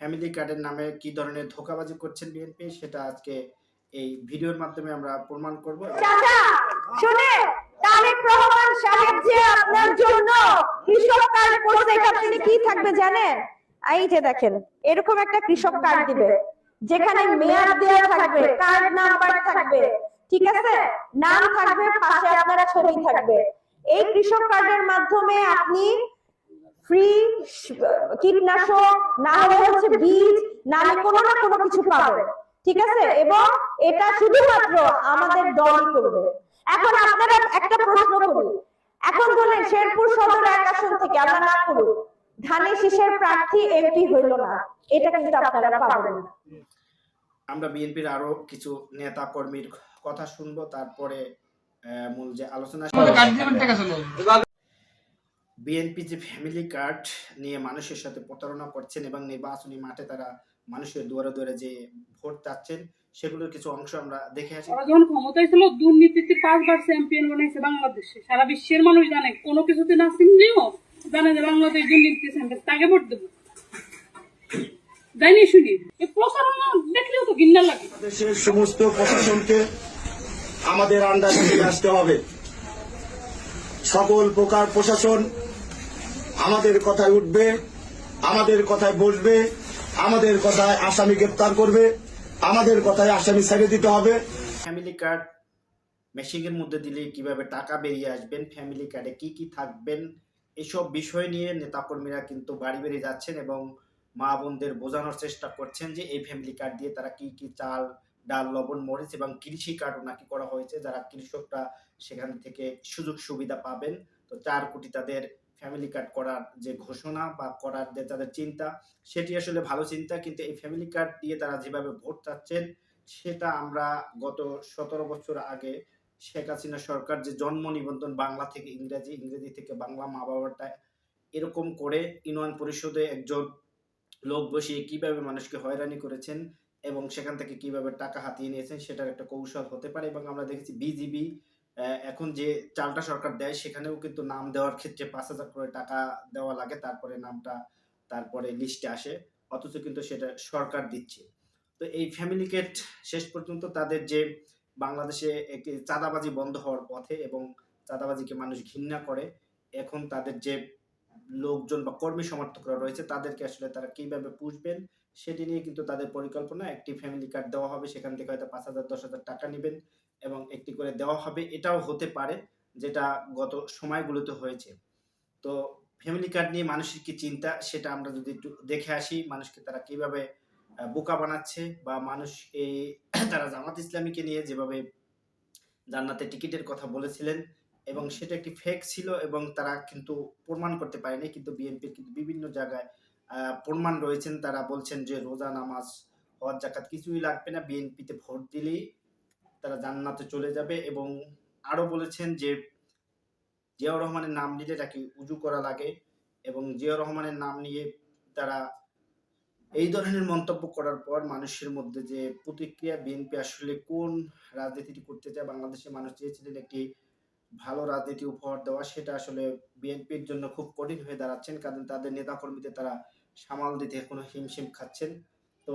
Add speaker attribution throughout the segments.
Speaker 1: Family কার্ডের নামে কি ধরনের ধোকাবাজি করছেন বিএনপি সেটা আজকে এই ভিডিওর মাধ্যমে আমরা প্রমাণ করব।
Speaker 2: চাচা শুনে তারেক রহমান সাহেব যে আপনার জন্য কৃষক কার্ড করছে এটা আপনি কি থাকবে জানেন? এই যে দেখেন এরকম একটা কৃষক কার্ড দিবে যেখানে মেয়াদ দেওয়া থাকবে কার্ড নাম্বার থাকবে ঠিক আছে? নাম থাকবে পাশে আপনার ছবি থাকবে। এই কৃষক কার্ডের মাধ্যমে আপনি ফ্রি কীটনাশক না হলে হচ্ছে বীজ না হলে কোনো না কোনো কিছু পাবেন। ঠিক আছে? এবং এটা শুধুমাত্র আমাদের দলই করবে। এখন আপনারা একটা প্রশ্ন করি। এখন বলেন শেরপুর সদর এক আসন থেকে আমরা না করুন ধানের শীষের প্রার্থী এমপি হইল না। এটা কিন্তু আপনারা পাবেন না।
Speaker 1: আমরা বিএনপির আরও কিছু নেতা কর্মীর কথা শুনব তারপরে আহ, মূল যে আলোচনা
Speaker 3: কার্ড দিবেন টাকা চলে আসবে
Speaker 1: বিএনপি যে ফ্যামিলি কার্ড নিয়ে মানুষের সাথে প্রতারণা করছেন এবং নির্বাচনী মাঠে তারা মানুষের দুয়ারে দুয়ারে যে ভোট চাচ্ছেন সেগুলোর কিছু অংশ আমরা দেখে আসি।
Speaker 4: যখন ক্ষমতায় ছিল দুর্নীতিতে পাঁচবার চ্যাম্পিয়ন বানাইছে বাংলাদেশে। সারা বিশ্বের মানুষ জানে কোনো কিছুতে না চিনলেও জানে যে বাংলাদেশ দুর্নীতিতে চ্যাম্পিয়ন তাকে ভোট দেবো। জানি শুনি। এই প্রচারণা দেখলেও তো ঘৃণা লাগে।
Speaker 5: দেশের সমস্ত প্রশাসনকে আমাদের আন্ডারে নিয়ে আসতে হবে। সকল প্রকার প্রশাসন আমাদের কথায় উঠবে, আমাদের কথায় বসবে, আমাদের কথায় আসামি গ্রেপ্তার করবে, আমাদের কথায় আসামি ছেড়ে দিতে হবে।
Speaker 1: ফ্যামিলি কার্ড মেশিনের মধ্যে দিলে কীভাবে টাকা বেরিয়ে আসবেন? ফ্যামিলি কার্ডে কি কি থাকবেন? এসব বিষয় নিয়ে নেতাকর্মীরা কিন্তু বাড়ি বেড়ে যাচ্ছেন এবং মা বোনদের বোঝানোর চেষ্টা করছেন যে এই ফ্যামিলি কার্ড দিয়ে তারা কি কি চাল, ডাল, লবণ, মরিচ এবং কৃষি কার্ডও নাকি করা হয়েছে। যারা কৃষকরা সেখান থেকে সুযোগ সুবিধা পাবেন। তো চার কোটি তাদের ফ্যামিলি কার্ড করার যে ঘোষণা বা করার যে তাদের চিন্তা, সেটি আসলে ভালো চিন্তা। কিন্তু এই ফ্যামিলি কার্ড দিয়ে তারা যেভাবে ভোট চাচ্ছেন, সেটা আমরা গত সতেরো বছর আগে শেখ হাসিনা সরকার যে জন্ম নিবন্ধন বাংলা থেকে ইংরেজি ইংরেজি থেকে বাংলা মা বাবাটা এরকম করে ইউনিয়ন পরিষদে একজন লোক বসিয়ে কীভাবে মানুষকে হয়রানি করেছেন এবং সেখান থেকে কীভাবে টাকা হাতিয়ে নিয়েছেন, সেটার একটা কৌশল হতে পারে এবং আমরা দেখেছি বিজিবি এখন যে চালটা সরকার দেয়, সেখানেও কিন্তু নাম দেওয়ার ক্ষেত্রে পাঁচ হাজার করে টাকা দেওয়া লাগে, তারপরে নামটা, তারপরে লিস্টে আসে, অথচ কিন্তু সেটা সরকার দিচ্ছে। তো এই ফ্যামিলি কেট শেষ পর্যন্ত তাদের যে বাংলাদেশে একটি চাঁদাবাজি বন্ধ হওয়ার পথে এবং চাঁদাবাজিকে মানুষ ঘৃণা করে, এখন তাদের যে লোকজন বা কর্মী সমর্থকরা রয়েছে, তাদেরকে আসলে তারা কীভাবে পুষবেন, সেটি নিয়ে কিন্তু তাদের পরিকল্পনা, একটি ফ্যামিলি কার্ড দেওয়া হবে, সেখান থেকে হয়তো পাঁচ হাজার, দশ হাজার টাকা নেবেন। এবং একটি করে দেওয়া হবে, এটাও হতে পারে, যেটা গত সময়গুলোতে হয়েছে। তো ফ্যামিলি কার্ড নিয়ে মানুষের কি চিন্তা, সেটা আমরা যদি একটু দেখে আসি, মানুষকে তারা কীভাবে বোকা বানাচ্ছে বা মানুষ এই তারা জামাত ইসলামীকে নিয়ে যেভাবে জান্নাতে টিকিটের কথা বলেছিলেন এবং সেটা একটি ফেক ছিল এবং তারা কিন্তু প্রমাণ করতে পারেনি, কিন্তু বিএনপির কিন্তু বিভিন্ন জায়গায় প্রমাণ রয়েছেন। তারা বলছেন যে রোজা, নামাজ, হজ জাকাত কিছুই লাগবে না। বিএনপিতে ভোট দিলেই তারা জান্নাতে চলে যাবে এবং আরও বলেছেন যে জিয়াউর রহমানের নাম নিলে নাকি উজু করা লাগে এবং জিয়াউর রহমানের নাম নিয়ে তারা এই ধরনের মন্তব্য করার পর মানুষের মধ্যে যে প্রতিক্রিয়া বিএনপি আসলে কোন রাজনীতিটি করতে চায়, বাংলাদেশের মানুষ চেয়েছিলেন একটি ভালো রাজনীতি উপহার দেওয়া, সেটা আসলে বিএনপির জন্য খুব কঠিন হয়ে দাঁড়াচ্ছেন। কারণ তাদের নেতাকর্মীদের তারা সামাল দিতে কোনো হিমশিম খাচ্ছেন। তো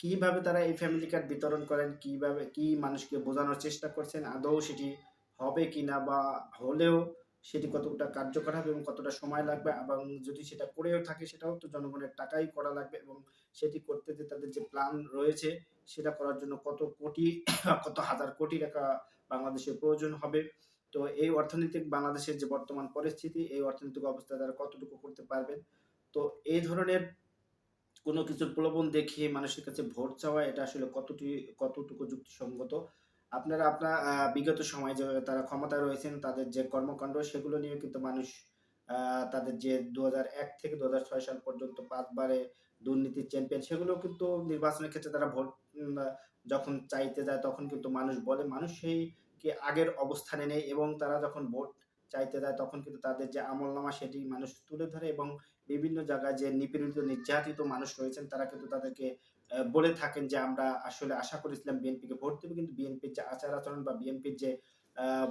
Speaker 1: কীভাবে তারা এই ফ্যামিলি কার্ড বিতরণ করেন, কীভাবে, কি মানুষকে বোঝানোর চেষ্টা করছেন, আদৌ সেটি হবে কিনা বা হলেও সেটি কতটা কার্যকর হবে এবং কতটা সময় লাগবে এবং যদি সেটা করেও থাকে সেটাও তো জনগণের টাকাই করা লাগবে এবং সেটি করতে যে তাদের যে প্ল্যান রয়েছে সেটা করার জন্য কত কোটি, কত হাজার কোটি টাকা বাংলাদেশের প্রয়োজন হবে। তো এই অর্থনৈতিক বাংলাদেশের যে বর্তমান পরিস্থিতি, এই অর্থনৈতিক অবস্থা তারা কতটুকু করতে পারবেন? তো এই ধরনের কোনো কিছুর প্রলোভন দেখিয়ে মানুষের কাছে ভোট চাওয়া, এটা আসলে কতটি, কতটুকু যুক্তিসঙ্গত? আপনারা আপনার বিগত সময়ে যে তারা ক্ষমতায় রয়েছেন, তাদের যে কর্মকাণ্ড, সেগুলো নিয়ে কিন্তু মানুষ তাদের যে দু থেকে দু হাজার ছয় সাল পর্যন্ত পাঁচবারে দুর্নীতির চ্যাম্পিয়ন সেগুলো কিন্তু নির্বাচনের ক্ষেত্রে তারা ভোট যখন চাইতে যায়, তখন কিন্তু মানুষ বলে। মানুষ সেই কে আগের অবস্থানে নেই এবং তারা যখন ভোট চাইতে যায়, তখন কিন্তু তাদের যে আমল নামা সেটি মানুষ তুলে ধরে এবং বিভিন্ন জায়গায় যে নিপীড়িত, নির্যাতিত মানুষ রয়েছেন, তারা কিন্তু তাদেরকে বলে থাকেন যে আমরা আসলে আশা করেছিলাম বিএনপিকে ভোট দেবো। কিন্তু বিএনপির যে আচার আচরণ বা বিএনপির যে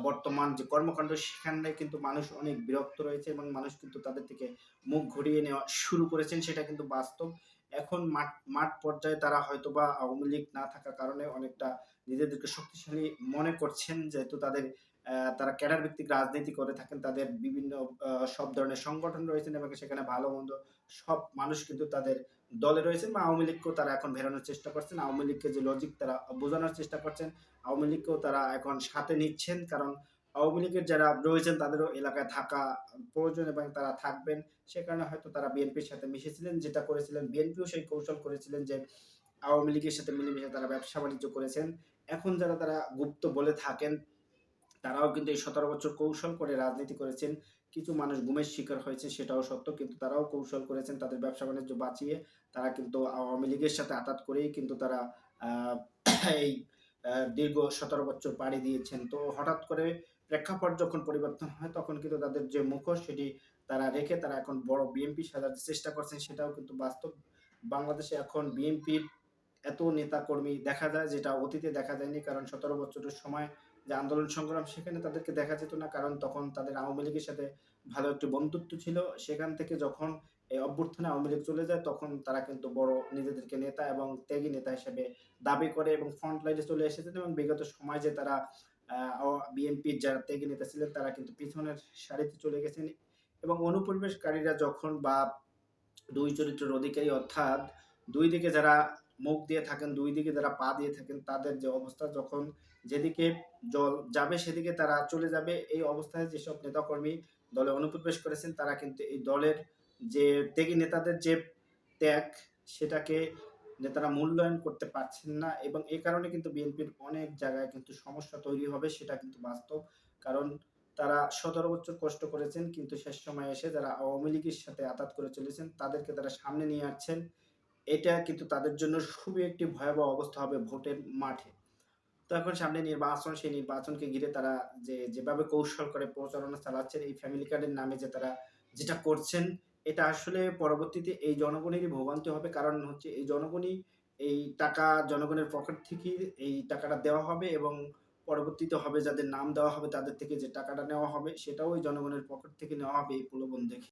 Speaker 1: বর্তমান যে কর্মকাণ্ড, সেখানে কিন্তু মানুষ অনেক বিরক্ত রয়েছে এবং মানুষ কিন্তু তাদের থেকে মুখ ঘুরিয়ে নেওয়া শুরু করেছেন, সেটা কিন্তু বাস্তব। এখন মাঠ মাঠ পর্যায়ে তারা হয়তোবা আওয়ামী লীগ না থাকার কারণে অনেকটা নিজেদেরকে শক্তিশালী মনে করছেন, যেহেতু তাদের তারা ক্যাডার ভিত্তিক রাজনীতি করে থাকেন, তাদের বিভিন্ন সব ধরনের সংগঠন রয়েছেন এবং সেখানে ভালো মন্দ সব মানুষ কিন্তু তাদের দলে রয়েছেন বা আওয়ামী লীগকেও তারা এখন ভেরানোর চেষ্টা করছেন। আওয়ামী লীগকে যে লজিক তারা বোঝানোর চেষ্টা করছেন, আওয়ামী লীগকেও তারা এখন সাথে নিচ্ছেন কারণ আওয়ামী লীগের যারা রয়েছেন তাদেরও এলাকায় থাকা প্রয়োজন এবং তারা থাকবেন। সে কারণে হয়তো তারা বিএনপির সাথে মিশেছিলেন, যেটা করেছিলেন বিএনপিও সেই কৌশল করেছিলেন যে আওয়ামী লীগের সাথে মিলেমিশে তারা ব্যবসা বাণিজ্য করেছেন। এখন যারা তারা গুপ্ত বলে থাকেন তারাও কিন্তু এই সতেরো বছর কৌশল করে রাজনীতি করেছেন। কিছু মানুষ গুমের শিকার হয়েছে, সেটাও সত্য, কিন্তু তারাও কৌশল করেছেন তাদের ব্যবসা বাণিজ্য বাঁচিয়ে। তারা কিন্তু আওয়ামী লীগের সাথে আঘাত করেই কিন্তু তারা এই দীর্ঘ সতেরো বছর পাড়ি দিয়েছেন। তো হঠাৎ করে প্রেক্ষাপট যখন পরিবর্তন হয়, তখন কিন্তু তাদের যে মুখোশ সেটি তারা রেখে তারা এখন বড় বিএনপি সাজাতে চেষ্টা করছেন, সেটাও কিন্তু বাস্তব। বাংলাদেশে এখন বিএনপির এত নেতাকর্মী দেখা যায়, যেটা অতীতে দেখা যায়নি, কারণ সতেরো বছরের সময় যে আন্দোলন সংগ্রাম সেখানে তাদেরকে দেখা যেত না, কারণ তখন তাদের আওয়ামী লীগের সাথে ভালো একটি বন্ধুত্ব ছিল। সেখান থেকে যখন এই অভ্যুত্থানে আওয়ামী লীগ চলে যায়, তখন তারা কিন্তু বড় নিজেদেরকে নেতা এবং ত্যাগী নেতা হিসেবে দাবি করে এবং ফ্রন্ট লাইনে চলে এসেছেন এবং বিগত সময় যে তারা বিএনপির যারা ত্যাগী নেতা ছিলেন, তারা কিন্তু পিছনের সারিতে চলে গেছেন এবং অনুপ্রবেশকারীরা যখন বা দুই চরিত্রের অধিকারী অর্থাৎ দুই দিকে যারা মুখ দিয়ে থাকেন, দুই দিকে যারা পা দিয়ে থাকেন, তাদের যে অবস্থা, যখন যেদিকে জল যাবে সেদিকে তারা চলে যাবে। এই অবস্থায় যেসব নেতাকর্মী দলে অনুপ্রবেশ করেছেন, তারা কিন্তু এই দলের যে ত্যাগী নেতাদের যে ত্যাগ, সেটাকে নেতারা মূল্যায়ন করতে পারছেন না এবং এই কারণে কিন্তু বিএনপির অনেক জায়গায় কিন্তু সমস্যা তৈরি হবে, সেটা কিন্তু বাস্তব। কারণ তারা সতেরো বছর কষ্ট করেছেন, কিন্তু শেষ সময় এসে যারা আওয়ামী লীগের সাথে আঘাত করে চলেছেন, তাদেরকে তারা সামনে নিয়ে আসছেন। এটা কিন্তু তাদের জন্য খুবই একটি ভয়াবহ অবস্থা হবে ভোটের মাঠে। তো এখন সামনে নির্বাচন, সেই নির্বাচনকে ঘিরে তারা যে, যেভাবে কৌশল করে প্রচারণা চালাচ্ছেন, এই ফ্যামিলি কার্ডের নামে যে তারা যেটা করছেন, এটা আসলে পরবর্তীতে এই জনগণেরই ভোগান্তি হবে। কারণ হচ্ছে এই জনগণই এই টাকা জনগণের পকেট থেকে এই টাকাটা দেওয়া হবে এবং পরবর্তীতে হবে যাদের নাম দেওয়া হবে, তাদের থেকে যে টাকাটা নেওয়া হবে, সেটাও ওই জনগণের পকেট থেকে নেওয়া হবে এই প্রলোভন দেখে।